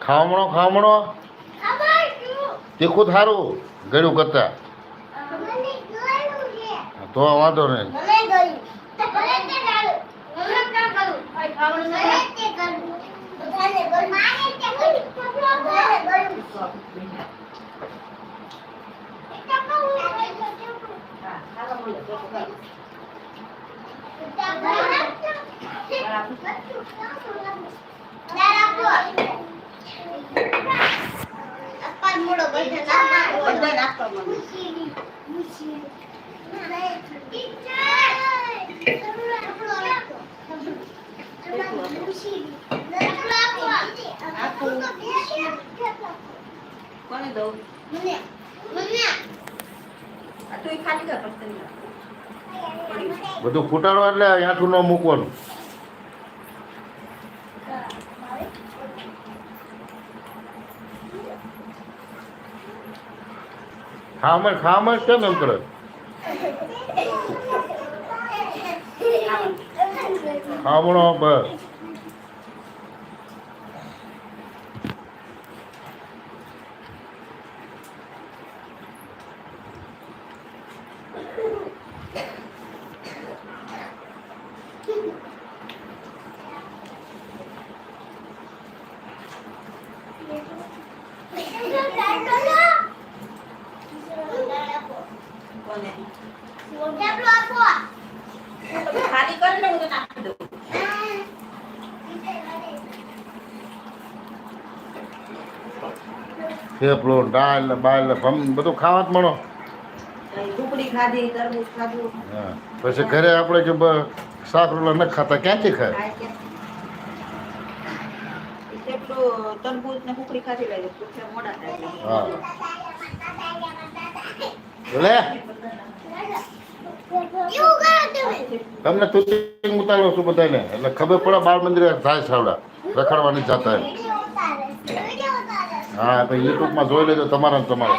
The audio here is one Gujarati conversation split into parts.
ખામણો ખામણો તીખું થારું? ગળ્યું કરતા તો વાંધો નહીં. કોને દઉં? મને. પછી બધું ફૂટાડવા એટલે આઠું ન મૂકવાનું. ખામણ ખામણ કેમ એમ કરે? ખામણો બસ કોને તમે ખાલી કર ને હું તને આપી દઉં થેપલો દાળ ને બાળ ને ભમ બધું ખાવા જ મળો પછી ઘરે આપણે કે શાક રોટલા ન ખાતા. ક્યાંથી ખાય? હા. લે. તમને તુતિંગ ઉતારો છું બધાને એટલે ખબર પડે બાળ મંદિરે થાય સાવડા રખડવાની જાતા. હા તો યુટ્યુબમાં જોઈ લેજો તમારા તમારા.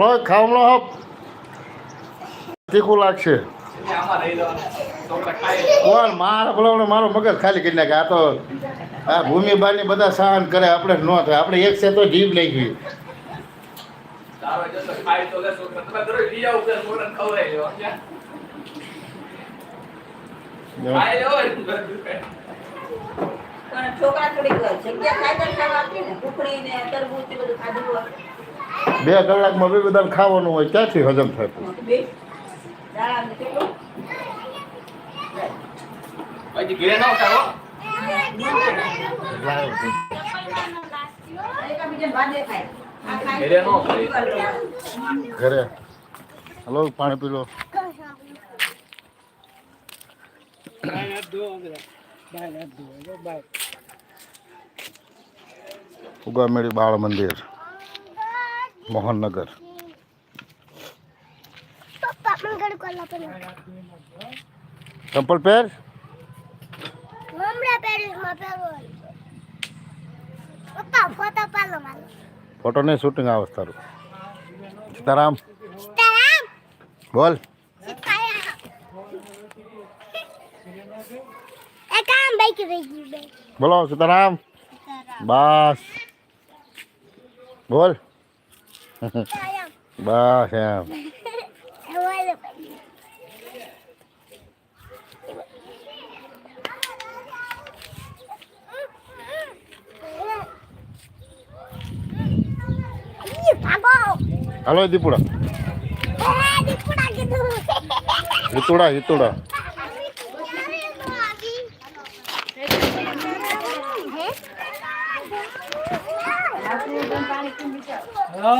હલો ખાવલો હપ. તીખું લાગશે. કોણ મારા ભલાવડે મારો મગજ ખાલી કરી નાખે. આ તો આ ભૂમિબાની બધા સહન કરે, આપણે ન થાય. આપણે એક છે તો જીભ પણ છોકરા થોડી જગ્યા ખાઈ ને. ને તરબૂચ બધું ખાધું બે કલાકમાં બે બધાને ખાવાનું હોય ક્યાંથી હજમ થાય તો બે? દાડા ને કેટલું? હજી ઘરે હલો પાણી પી લો. ઉગામેડી બાળ મંદિર. મોહનનગર પપ્પા મંગળ કોલા પેલા ચંપલ પહેર હમણાં પેરિસમાં પહેરવું પપ્પા ફોટો પાડો મારો ફોટો નહીં શૂટિંગ આવે છે તારું સીતારામ સીતારામ બોલ સીતારામ એ કામ બાઈક રહી ગયું બે બોલો સીતારામ બસ બોલ Bah, siap. Halo, Dipura. Eh, Dipura gitu. Itu dah, itu Dipura.